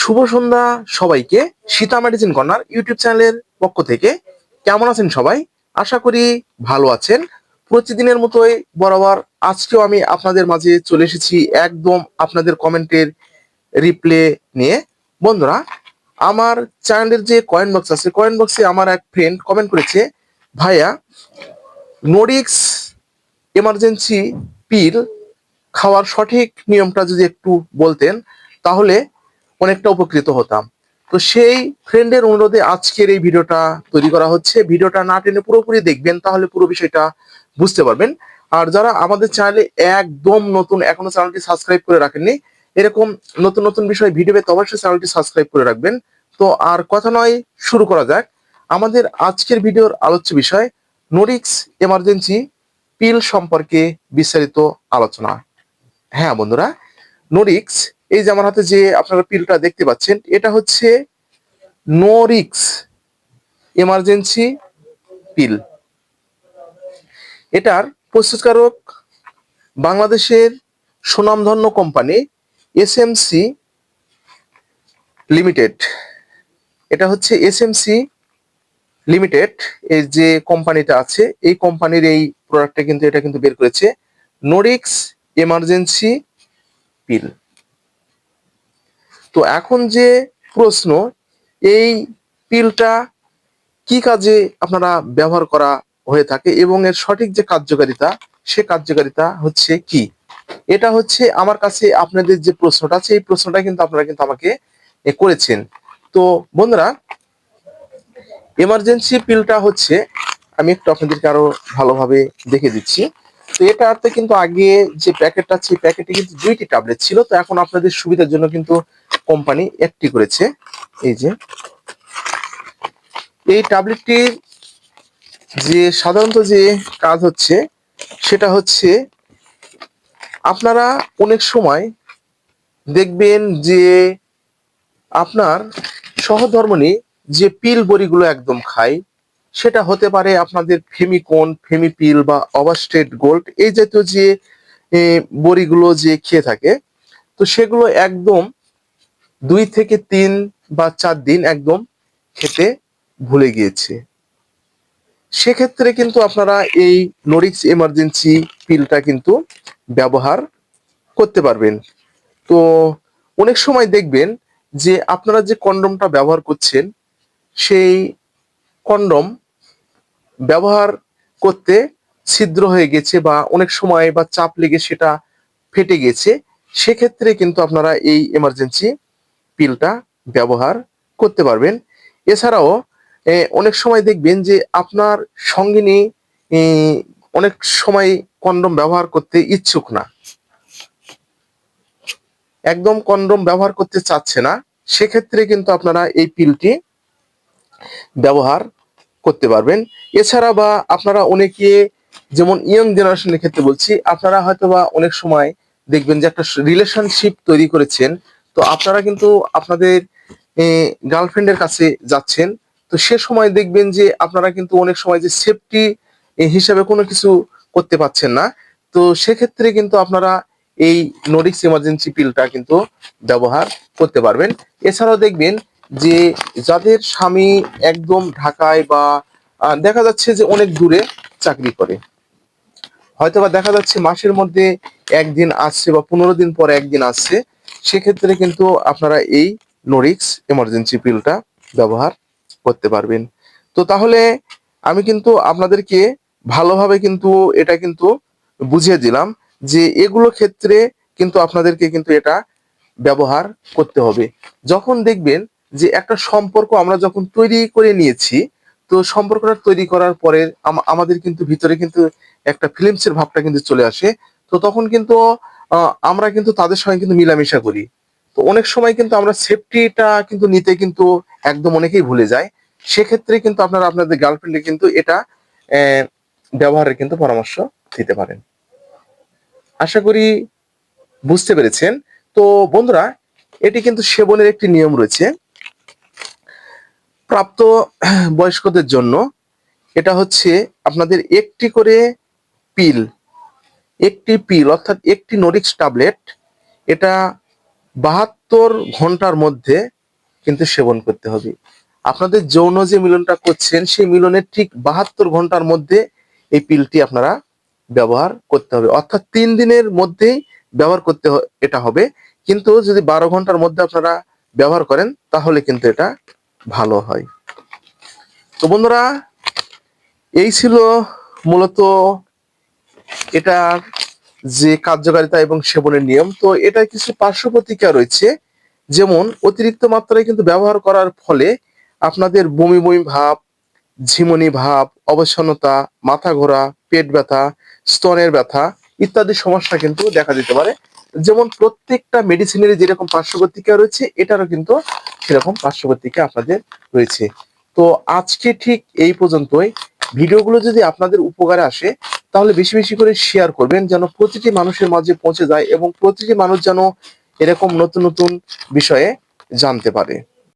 শুভ সন্ধ্যা সবাইকে Sita medicine corner YouTube চ্যানেলের পক্ষ থেকে। কেমন আছেন সবাই? আশা করি ভালো আছেন। প্রতিদিনের মতোই বরাবর আজকেও আমি আপনাদের মাঝে চলে এসেছি একদম আপনাদের কমেন্টের রিপ্লে নিয়ে। বন্ধুরা, আমার চ্যানেলের যে কয়েন বক্স আছে কয়েন বক্সে আমার এক ফ্রেন্ড কমেন্ট করেছে, ভাইয়া নোডিক্স এমার্জেন্সি পিল খাওয়ার সঠিক নিয়মটা যদি একটু বলতেন, তাহলে অনেকটা উপকৃত হতাম। তো সেই ফ্রেন্ডের অনুরোধে আজকের এই ভিডিওটা তৈরি করা হচ্ছে। ভিডিওটা না টেনে পুরোপুরি দেখবেন, তাহলে পুরো বিষয়টা বুঝতে পারবেন। আর যারা আমাদের চ্যানেলে একদম নতুন, এখনও চ্যানেলটি সাবস্ক্রাইব করে রাখেননি, এরকম নতুন নতুন বিষয় ভিডিও পেতে অবশ্যই চ্যানেলটি সাবস্ক্রাইব করে রাখবেন। তো আর কথা নয়, শুরু করা যাক। আমাদের আজকের ভিডিওর আলোচ্য বিষয় নোরিক্স এমার্জেন্সি পিল সম্পর্কে বিস্তারিত আলোচনা। হ্যাঁ বন্ধুরা নোরিক্স এই যে আমার হাতে যে আপনারা পিলটা দেখতে পাচ্ছেন, এটা হচ্ছে নোরিক্স এমার্জেন্সি পিল। এটার প্রস্তুতকারক বাংলাদেশের সুনামধন্য কোম্পানি এসএমসি লিমিটেড। এটা হচ্ছে এসএমসি লিমিটেড এই যে কোম্পানিটা আছে, এই কোম্পানির এই প্রোডাক্টটা কিন্তু, এটা কিন্তু বের করেছে নোরিক্স এমার্জেন্সি পিল। তো এখন যে প্রশ্ন, এই পিলটা কি কাজে আপনারা ব্যবহার করা হয়ে থাকে এবং এর সঠিক যে কার্যকারিতা, সে কার্যকারিতা হচ্ছে কি? এটা হচ্ছে আমার কাছে আপনাদের যে প্রশ্নটা আছে, এই প্রশ্নটা কিন্তু আপনারা কিন্তু আমাকে করেছেন। তো বন্ধুরা এমার্জেন্সি পিলটা হচ্ছে, আমি একটু আপনাদেরকে আরও ভালোভাবে দেখে দিচ্ছি। তো এটাতে কিন্তু আগে যে প্যাকেটটা আছে প্যাকেটে কিন্তু দুইটি ট্যাবলেট ছিল, তো এখন আপনাদের সুবিধার জন্য কিন্তু কোম্পানি একটি করেছে। এই যে। এই ট্যাবলেটটির যে সাধারণত যে কাজ হচ্ছে, সেটা হচ্ছে আপনারা অনেক সময় দেখবেন যে আপনার সহধর্মণী যে পিল বড়িগুলো একদম খায়, সেটা হতে পারে আপনাদের ফেমিকন, ফেমিপিল বা অভারস্টেট গোল্ড, এই জাতীয় যে বড়িগুলো যে খেয়ে থাকে, তো সেগুলো একদম দুই থেকে তিন বা চার দিন একদম খেতে ভুলে গিয়েছে। সেক্ষেত্রে কিন্তু আপনারা এই নোরিক্স এমার্জেন্সি পিলটা কিন্তু ব্যবহার করতে পারবেন। তো অনেক সময় দেখবেন যে আপনারা যে কন্ডমটা ব্যবহার করছেন, সেই কন্ডম ব্যবহার করতে ছিদ্র হয়ে গেছে বা অনেক সময় বা চাপ লেগে সেটা ফেটে গেছে। সেক্ষেত্রে কিন্তু আপনারা এই এমার্জেন্সি পিলটা ব্যবহার করতে পারবেন। এছাড়াও অনেক সময় দেখবেন যে আপনার সঙ্গিনী অনেক সময় কন্ডম ব্যবহার করতে ইচ্ছুক না। একদম কন্ডম ব্যবহার করতে চাচ্ছে না। সেক্ষেত্রে কিন্তু আপনারা এই পিলটি ব্যবহার করতে পারবেন। এছাড়া বা আপনারা অনেকে যেমন ইয়ং জেনারেশনের ক্ষেত্রে বলছি, আপনারা হয়তো বা অনেক সময় দেখবেন যে একটা রিলেশনশিপ তৈরি করেছেন। তো আপনারা কিন্তু আপনাদের গার্লফ্রেন্ডের কাছে যাচ্ছেন, তো সে সময় দেখবেন যে আপনারা কিন্তু অনেক সময় যে সেফটি হিসাবে কোনো কিছু করতে পারছেন না। তো সেক্ষেত্রে কিন্তু আপনারা এই নোরিক্স ইমার্জেন্সি পিলটা কিন্তু ব্যবহার করতে পারবেন। এছাড়াও দেখবেন যে যাদের স্বামী একদম ঢাকায় বা দেখা যাচ্ছে যে অনেক দূরে চাকরি করে। হয়তো বা দেখা যাচ্ছে মাসের মধ্যে একদিন আসছে বা পনেরো দিন পর একদিন আসছে। সেক্ষেত্রে কিন্তু আপনারা এই নোরিক্স এমার্জেন্সি পিলটা ব্যবহার করতে পারবেন। তো তাহলে আমি কিন্তু আপনাদেরকে ভালোভাবে কিন্তু এটা কিন্তু বুঝিয়ে দিলাম যে এগুলো ক্ষেত্রে কিন্তু আপনাদেরকে কিন্তু এটা ব্যবহার করতে হবে। যখন দেখবেন যে একটা সম্পর্ক আমরা যখন তৈরি করে নিয়েছি, তো সম্পর্কটা তৈরি করার পরে আম- আমাদের কিন্তু ভিতরে কিন্তু একটা ফিলিমসের ভাবটা কিন্তু চলে আসে। তো তখন কিন্তু আমরা কিন্তু তাদের সঙ্গে কিন্তু মিলামিশা করি। তো অনেক সময় কিন্তু আমরা সেফটিটা কিন্তু নিতে কিন্তু একদম অনেকেই ভুলে যায়। সেক্ষেত্রে কিন্তু আপনারা আপনাদের গার্লফ্রেন্ডে কিন্তু এটা ব্যবহারের কিন্তু পরামর্শ দিতে পারেন। আশা করি বুঝতে পেরেছেন। তো বন্ধুরা, এটি কিন্তু সেবনের একটি নিয়ম রয়েছে। প্রাপ্ত বয়স্কদের জন্য এটা হচ্ছে আপনাদের একটি করে পিল একটি পিল, অর্থাৎ একটি নোরিক্স ট্যাবলেট, এটা বাহাত্তর ঘণ্টার মধ্যে কিন্তু সেবন করতে হবে। আপনাদের যৌন যে মিলনটা করছেন, সেই মিলনের ঠিক বাহাত্তর ঘণ্টার মধ্যে এই পিলটি আপনারা ব্যবহার করতে হবে। অর্থাৎ তিন দিনের মধ্যেই ব্যবহার করতে এটা হবে। কিন্তু যদি বারো ঘণ্টার মধ্যে আপনারা ব্যবহার করেন, তাহলে কিন্তু এটা ভালো হয়। তো বন্ধুরা, এই ছিল মূলত এটার যে কার্যকারিতা এবং সেবনের নিয়ম, তো এটা কিছু পার্শ্ব প্রতিক্রিয়া রয়েছে। যেমন, অতিরিক্ত মাত্রায় কিন্তু ব্যবহার করার ফলে আপনাদের বমি বমি ভাব, ঝিমনি ভাব, অবসন্নতা, মাথা ঘোরা, পেট ব্যথা, স্তনের ব্যথা ইত্যাদি সমস্যা কিন্তু দেখা দিতে পারে। যেমন, প্রত্যেকটা মেডিসিনের যেরকম পার্শ্ব প্রতিক্রিয়া রয়েছে, এটারও কিন্তু সেরকম পার্শ্ব প্রতিক্রিয়া আপনাদের রয়েছে। তো আজকে ঠিক এই পর্যন্তই। ভিডিওগুলো যদি আপনাদের উপকারে আসে, তাহলে বেশি বেশি করে শেয়ার করবেন যেন প্রতিটি মানুষের মাঝে পৌঁছে যায় এবং প্রতিটি মানুষ যেন এরকম নতুন নতুন বিষয়ে জানতে পারে।